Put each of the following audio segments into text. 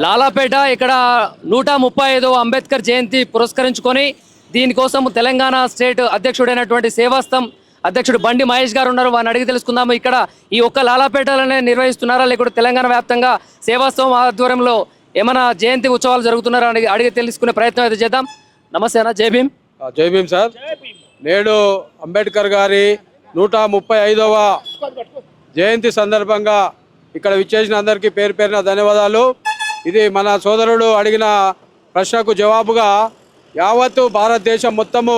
లాలాపేట ఇక్కడ నూట ముప్పై ఐదవ అంబేద్కర్ జయంతి పురస్కరించుకొని దీనికోసం తెలంగాణ స్టేట్ అధ్యక్షుడైనటువంటి సేవాస్తం అధ్యక్షుడు బండి మహేష్ గారు ఉన్నారు. వారిని అడిగి తెలుసుకుందాము. ఇక్కడ ఈ ఒక్క లాలాపేటలోనే నిర్వహిస్తున్నారా? లేకుంటే తెలంగాణ వ్యాప్తంగా సేవాస్తం ఆధ్వర్యంలో ఏమైనా జయంతి ఉత్సవాలు జరుగుతున్నారా అని అడిగి తెలుసుకునే ప్రయత్నం అయితే చేద్దాం. నమస్తే అన్న జై భీమ్. జై భీమ్ సార్. నేడు అంబేద్కర్ గారి నూట ముప్పై ఐదవ జయంతి సందర్భంగా ఇక్కడ విచ్చేసిన అందరికీ పేరు పేరున ధన్యవాదాలు. ఇది మన సోదరుడు అడిగిన ప్రశ్నకు జవాబుగా యావత్తు భారతదేశం మొత్తము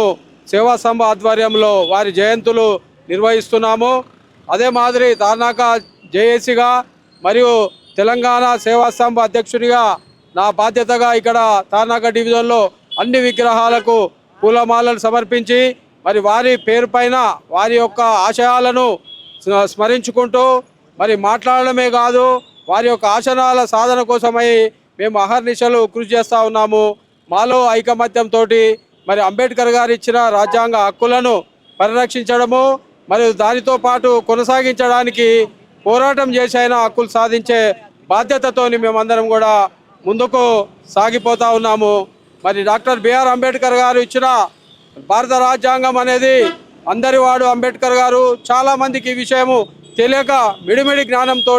సేవా సంఘ ఆధ్వర్యంలో వారి జయంతులు నిర్వహిస్తున్నాము. అదే మాదిరి తార్నాక జేఏసీగా మరియు తెలంగాణ సేవా సంఘ అధ్యక్షుడిగా నా బాధ్యతగా ఇక్కడ తార్నాక డివిజన్లో అన్ని విగ్రహాలకు పూలమాలలు సమర్పించి మరి వారి పేరు పైన వారి యొక్క ఆశయాలను స్మ- స్మరించుకుంటూ మరి మాట్లాడడమే కాదు వారి యొక్క ఆశనాల సాధన కోసమై మేము అహర్నిశలు కృషి చేస్తూ ఉన్నాము. మాలో ఐకమత్యంతో మరి అంబేద్కర్ గారు ఇచ్చిన రాజ్యాంగ హక్కులను పరిరక్షించడము మరియు దానితో పాటు కొనసాగించడానికి పోరాటం చేసైనా హక్కులు సాధించే బాధ్యతతోని మేమందరం కూడా ముందుకు సాగిపోతా ఉన్నాము. మరి డాక్టర్ బిఆర్ అంబేద్కర్ గారు ఇచ్చిన భారత రాజ్యాంగం అనేది అందరి వాడు అంబేద్కర్ గారు చాలామందికి ఈ విషయము తెలియక మిడిమిడి జ్ఞానంతో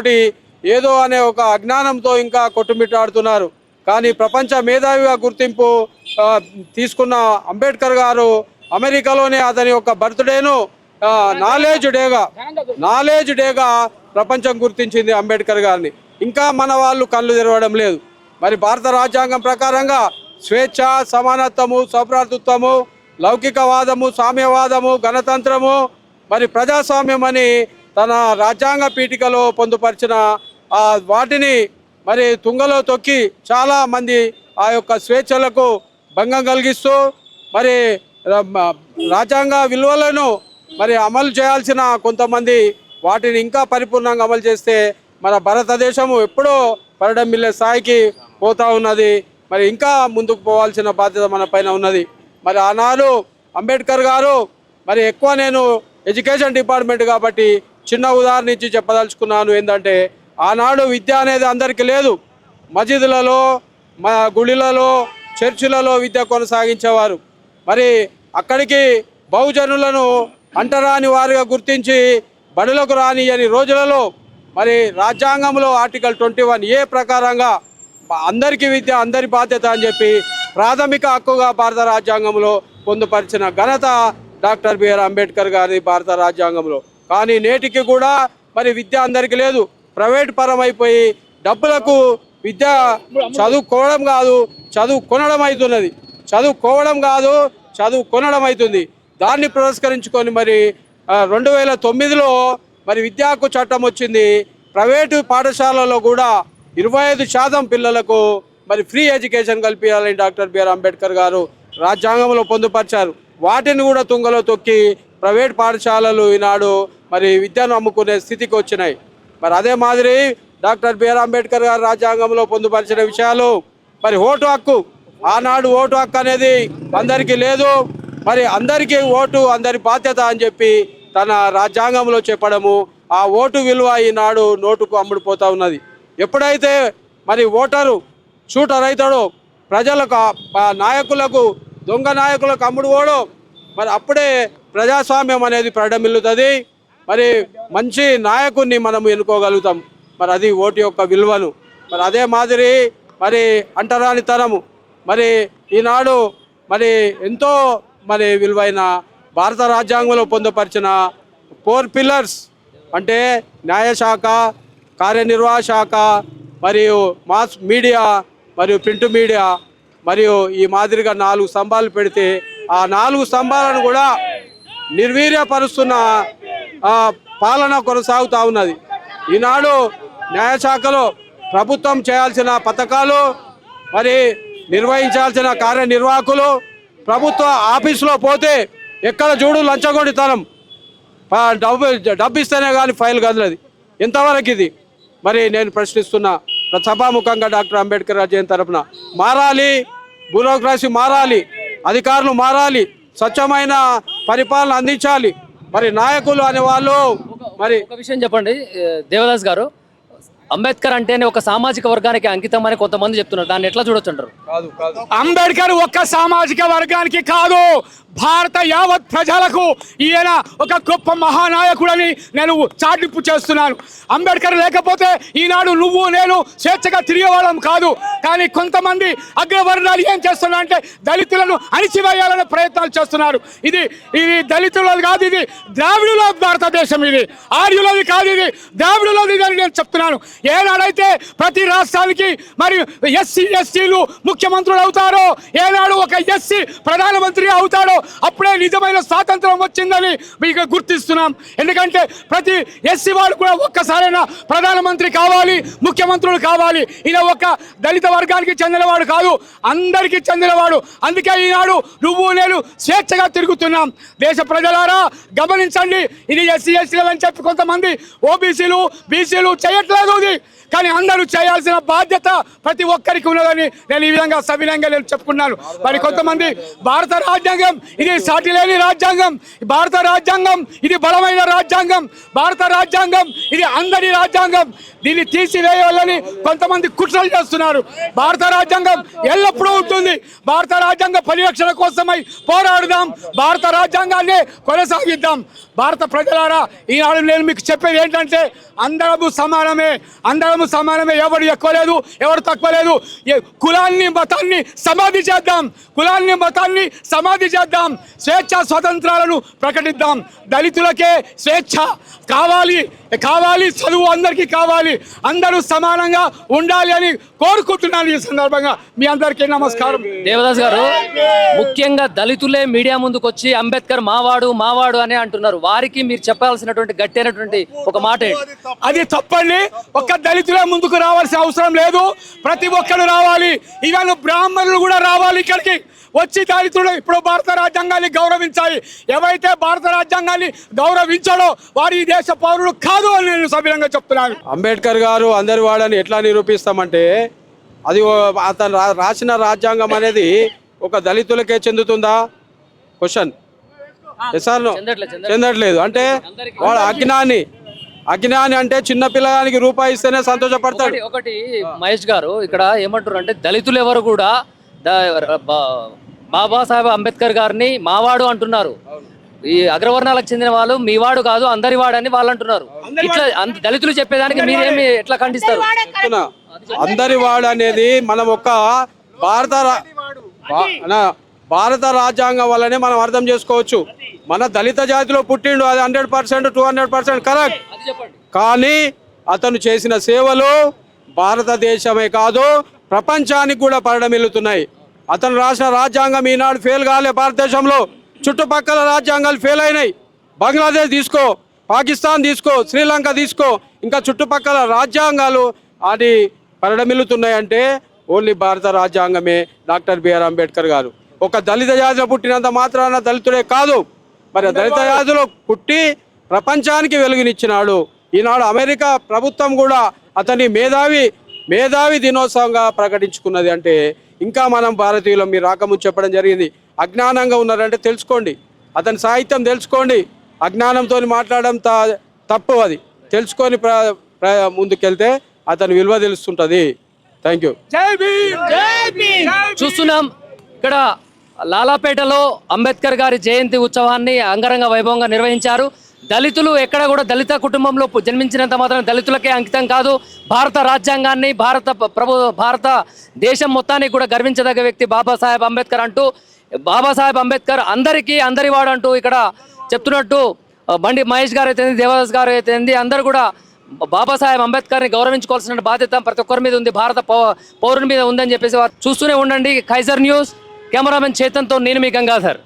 ఏదో అనే ఒక అజ్ఞానంతో ఇంకా కొట్టుమిట్టాడుతున్నారు. కానీ ప్రపంచ మేధావిగా గుర్తింపు తీసుకున్న అంబేద్కర్ గారు అమెరికాలోనే అతని యొక్క బర్త్డేను నాలెడ్జ్ డేగా నాలెడ్జ్ డేగా ప్రపంచం గుర్తించింది అంబేద్కర్ గారిని. ఇంకా మన వాళ్ళు కళ్ళు తెరవడం లేదు. మరి భారత రాజ్యాంగం ప్రకారంగా స్వేచ్ఛ సమానత్వము సౌభ్రాతృత్వము లౌకికవాదము సామ్యవాదము గణతంత్రము మరి ప్రజాస్వామ్యం అని తన రాజ్యాంగ పీఠికలో పొందుపరిచిన వాటిని మరి తుంగలో తొక్కి చాలా మంది ఆ యొక్క స్వేచ్ఛలకు భంగం కలిగిస్తూ మరి రాజ్యాంగ విలువలను మరి అమలు చేయాల్సిన కొంతమంది వాటిని ఇంకా పరిపూర్ణంగా అమలు చేస్తే మన భారతదేశము ఎప్పుడో పరడం మిల్లే స్థాయికి పోతా ఉన్నది. మరి ఇంకా ముందుకు పోవాల్సిన బాధ్యత మన పైన ఉన్నది. మరి ఆనాడు అంబేద్కర్ గారు మరి ఎక్కువ నేను ఎడ్యుకేషన్ డిపార్ట్మెంట్ కాబట్టి చిన్న ఉదాహరణ ఇచ్చి చెప్పదలుచుకున్నాను ఏంటంటే ఆనాడు విద్య అనేది అందరికీ లేదు. మసీదులలో మా గుడిలలో చర్చిలలో విద్య కొనసాగించేవారు. మరి అక్కడికి బహుజనులను అంటరాని వారిగా గుర్తించి బడులకు రాని అని రోజులలో మరి రాజ్యాంగంలో ఆర్టికల్ ట్వంటీ వన్ ఏ ప్రకారంగా అందరికీ విద్య అందరి బాధ్యత అని చెప్పి ప్రాథమిక హక్కుగా భారత రాజ్యాంగంలో పొందుపరిచిన ఘనత డాక్టర్ బిఆర్ అంబేద్కర్ గారి భారత రాజ్యాంగంలో. కానీ నేటికి కూడా మరి విద్య అందరికీ లేదు. ప్రైవేట్ పరం అయిపోయి డబ్బులకు విద్య చదువుకోవడం కాదు చదువు కొనడం అవుతున్నది. చదువుకోవడం కాదు చదువు కొనడం అవుతుంది. దాన్ని పురస్కరించుకొని మరి రెండు వేల తొమ్మిదిలో మరి విద్యా హక్కు చట్టం వచ్చింది. ప్రైవేటు పాఠశాలలో కూడా ఇరవై ఐదు శాతం పిల్లలకు మరి ఫ్రీ ఎడ్యుకేషన్ కల్పించాలని డాక్టర్ బిఆర్ అంబేద్కర్ గారు రాజ్యాంగంలో పొందుపరిచారు. వాటిని కూడా తుంగలో తొక్కి ప్రైవేట్ పాఠశాలలు ఈనాడు మరి విద్యను అమ్ముకునే స్థితికి వచ్చినాయి. మరి అదే మాదిరి డాక్టర్ బిఆర్ అంబేద్కర్ గారు రాజ్యాంగంలో పొందుపరిచిన విషయాలు. మరి ఓటు హక్కు ఆనాడు ఓటు హక్కు అనేది అందరికీ లేదు. మరి అందరికీ ఓటు అందరి బాధ్యత అని చెప్పి తన రాజ్యాంగంలో చెప్పడము ఆ ఓటు విలువ ఈనాడు నోటుకు అమ్ముడుపోతూ ఉన్నది. ఎప్పుడైతే మరి ఓటరు షూటర్ అవుతాడో ప్రజలకు నాయకులకు దొంగ నాయకులకు అమ్ముడు ఓడో మరి అప్పుడే ప్రజాస్వామ్యం అనేది ప్రడమిల్లుతుంది మరి మంచి నాయకుడిని మనం ఎన్నుకోగలుగుతాం. మరి అది ఓటు యొక్క విలువను మరి అదే మాదిరి మరి అంటరానితనము. మరి ఈనాడు మరి ఎంతో మరి విలువైన భారత రాజ్యాంగంలో పొందుపరిచిన ఫోర్ పిల్లర్స్ అంటే న్యాయశాఖ కార్యనిర్వాహ శాఖ మరియు మాస్ మీడియా మరియు ప్రింట్ మీడియా మరియు ఈ మాదిరిగా నాలుగు స్తంభాలు పెడితే ఆ నాలుగు స్తంభాలను కూడా నిర్వీర్యపరుస్తున్న పాలన కొనసాగుతూ ఉన్నది. ఈనాడు న్యాయశాఖలో ప్రభుత్వం చేయాల్సిన పథకాలు మరి నిర్వహించాల్సిన కార్యనిర్వాహకులు ప్రభుత్వ ఆఫీసులో పోతే ఎక్కడ చూడు లంచగొండితనం. డబ్బు డబ్బు ఇస్తేనే కానీ ఫైల్ కదలది. ఎంతవరకు ఇది? మరి నేను ప్రశ్నిస్తున్నా సభాముఖంగా డాక్టర్ అంబేద్కర్ గారి తరఫున తరపున మారాలి బ్యూరోక్రసీ మారాలి అధికారులు మారాలి స్వచ్ఛమైన పరిపాలన అందించాలి మరి నాయకులు అనే వాళ్ళు మరి ఒక విషయం చెప్పండి. దేవదాస్ గారు అంబేద్కర్ అంటేనే ఒక సామాజిక వర్గానికి అంకితం అని కొంతమంది చెప్తున్నారు. దాన్ని ఎట్లా చూడొచ్చు అంటారు కాదు కాదు. అంబేద్కర్ ఒక్క సామాజిక వర్గానికి కాదు భారత యావత్ ప్రజలకు ఈయన ఒక గొప్ప మహానాయకుడని నేను చాటింపు చేస్తున్నాను. అంబేద్కర్ లేకపోతే ఈనాడు నువ్వు నేను స్వేచ్ఛగా తిరిగేవాళ్ళం కాదు. కానీ కొంతమంది అగ్రవర్ణాలు ఏం చేస్తున్నా అంటే దళితులను అణిచివేయాలనే ప్రయత్నాలు చేస్తున్నారు. ఇది ఇది దళితులది కాదు ఇది ద్రావిడుల భారతదేశం ఇది. ఆర్యులది కాదు ఇది ద్రావిడులది అని నేను చెప్తున్నాను. ఏనాడైతే ప్రతి రాష్ట్రానికి మరి ఎస్సీ ఎస్టీలు ముఖ్యమంత్రులు అవుతారో ఏనాడు ఒక ఎస్సీ ప్రధానమంత్రి అవుతాడో అప్పుడే నిజమైన స్వాతంత్రం వచ్చిందని మీకు గుర్తిస్తున్నాం. ఎందుకంటే ప్రతి ఎస్సీ వాడు కూడా ఒక్కసారైనా ప్రధానమంత్రి కావాలి ముఖ్యమంత్రులు కావాలి. ఈయన ఒక దళిత వర్గానికి చెందినవాడు కాదు అందరికీ చెందినవాడు. అందుకే ఈనాడు నువ్వు నేను స్వేచ్ఛగా తిరుగుతున్నాం. దేశ ప్రజలారా గమనించండి. ఇది ఎస్సీ ఎస్సీలు అని చెప్పి కొంతమంది ఓబీసీలు బీసీలు చేయట్లేదు ఇది కానీ అందరూ చేయాల్సిన బాధ్యత ప్రతి ఒక్కరికి ఉన్నదని నేను ఈ విధంగా సవినంగా నేను చెప్పుకున్నాను. మరి కొంతమంది భారత రాజ్యాంగం ఇది సాటి లేని రాజ్యాంగం భారత రాజ్యాంగం ఇది బలమైన రాజ్యాంగం భారత రాజ్యాంగం ఇది అందరి రాజ్యాంగం. దీన్ని తీసివేయాలని కొంతమంది కుట్రలు చేస్తున్నారు. భారత రాజ్యాంగం ఎల్లప్పుడూ ఉంటుంది. భారత రాజ్యాంగ పరిరక్షణ కోసమై పోరాడుదాం. భారత రాజ్యాంగాన్ని కొనసాగిద్దాం. భారత ప్రజలారా ఈనాడు నేను మీకు చెప్పేది ఏంటంటే అందరము సమానమే. అందరము సమానమే ఎవరు ఎక్కువ లేదు ఎవరు తక్కువ లేదు. కులాన్ని మతాన్ని సమాధి చేద్దాం. కులాన్ని మతాన్ని సమాధి చేద్దాం. స్వేచ్ఛ స్వతంత్రాలను ప్రకటిద్దాం. దళితులకే స్వేచ్ఛ కావాలి కావాలి చదువు అందరికీ కావాలి. అందరూ సమానంగా ఉండాలి అని కోరుకుంటున్నాను ఈ సందర్భంగా. మీ అందరికీ నమస్కారం. దేవదాస్ గారు ముఖ్యంగా దళితులే మీడియా ముందుకు వచ్చి అంబేద్కర్ మావాడు మావాడు అని అంటున్నారు. వారికి మీరు చెప్పాల్సినటువంటి గట్టైనటువంటి ఒక మాట అది తప్పండి. ఒక్క దళితులే ముందుకు రావాల్సిన అవసరం లేదు. ప్రతి ఒక్కరు రావాలి. ఈవెన్ బ్రాహ్మణులు కూడా రావాలి ఇక్కడికి. వచ్చి దళితులు ఇప్పుడు భారత రాజ్యాంగాన్ని గౌరవించాలి. ఎవరైతే భారత రాజ్యాంగాన్ని గౌరవించాడో వారు ఈ దేశ పౌరులు కాదు అని నేను సభ్యంగా చెప్తున్నాను. అంబేద్కర్ గారు అందరి వాడని ఎట్లా నిరూపిస్తామంటే అది అతను రా- రాసిన రాజ్యాంగం అనేది ఒక దళితులకే చెందుతుందా? క్వశ్చన్ చెందట్లేదు, అంటే వాడు అజ్ఞాని అజ్ఞాని అంటే చిన్న పిల్లగానికి రూపాయి ఇస్తేనే సంతోషపడతాడు. ఒకటి మహేష్ గారు ఇక్కడ ఏమంటారు అంటే దళితులు ఎవరు కూడా బాబాసాహెబ్ అంబేద్కర్ గారిని మావాడు అంటున్నారు. ఈ అగ్రవర్ణాలకు చెందిన వాళ్ళు మీ వాడు కాదు అందరి వాడు అని వాళ్ళు అంటున్నారు. ఇట్లా దళితులు చెప్పేదానికి మీరేమి ఎట్లా ఖండిస్తారు? అందరి వాడు అనేది మనం ఒక భారత భారత రాజ్యాంగం వల్లనే మనం అర్థం చేసుకోవచ్చు. మన దళిత జాతిలో పుట్టిండు అది hundred percent two hundred percent correct. కానీ అతను చేసిన సేవలు భారతదేశమే కాదు ప్రపంచానికి కూడా పరిణమిల్లుతున్నాయి. అతను రాసిన రాజ్యాంగం ఈనాడు ఫెయిల్ కాలే భారతదేశంలో. చుట్టుపక్కల రాజ్యాంగాలు ఫెయిల్ అయినాయి. బంగ్లాదేశ్ తీసుకో పాకిస్తాన్ తీసుకో శ్రీలంక తీసుకో ఇంకా చుట్టుపక్కల రాజ్యాంగాలు అది పరిణమిల్లుతున్నాయి అంటే ఓన్లీ భారత రాజ్యాంగమే డాక్టర్ బిఆర్ అంబేద్కర్ గారు. ఒక దళిత జాతిలో పుట్టినంత మాత్రాన దళితుడే కాదు. మరి ఆ దళిత జాతిలో పుట్టి ప్రపంచానికి వెలుగునిచ్చినాడు. ఈనాడు అమెరికా ప్రభుత్వం కూడా అతని మేధావి మేధావి దినోత్సవంగా ప్రకటించుకున్నది అంటే ఇంకా మనం భారతీయులం మీరు రాకముందు చెప్పడం జరిగింది. అజ్ఞానంగా ఉన్నారంటే తెలుసుకోండి. అతని సాహిత్యం తెలుసుకోండి. అజ్ఞానంతో మాట్లాడడం త- తప్పు అది. తెలుసుకొని ప్ర ప్ర- ముందుకెళ్తే అతని విలువ తెలుస్తుంటుంది. థ్యాంక్ యూ జై భీమ్! జై భీమ్! చూస్తున్నాం. ఇక్కడ లాలాపేటలో అంబేద్కర్ గారి జయంతి ఉత్సవాన్ని అంగరంగ వైభవంగా నిర్వహించారు. దళితులు ఎక్కడ కూడా దళిత కుటుంబంలో జన్మించినంత మాత్రం దళితులకే అంకితం కాదు. భారత రాజ్యాంగాన్ని భారత ప్రభు భారత దేశం మొత్తానికి కూడా గర్వించదగ్గ వ్యక్తి బాబాసాహెబ్ అంబేద్కర్ అంటూ బాబాసాహెబ్ అంబేద్కర్ అందరికీ అందరివాడు అంటూ ఇక్కడ చెప్తున్నట్టు బండి మహేష్ గారు అయితే దేవదాస్ గారు అయితే అందరూ కూడా బాబాసాహెబ్ అంబేద్కర్ని గౌరవించుకోవాల్సిన బాధ్యత ప్రతి ఒక్కరి మీద ఉంది. భారత పౌ- పౌరుని మీద ఉందని చెప్పేసి చూస్తూనే ఉండండి. Kaiser news. కెమెరామెన్ చేతన్తో నేను మీ గంగాధర్.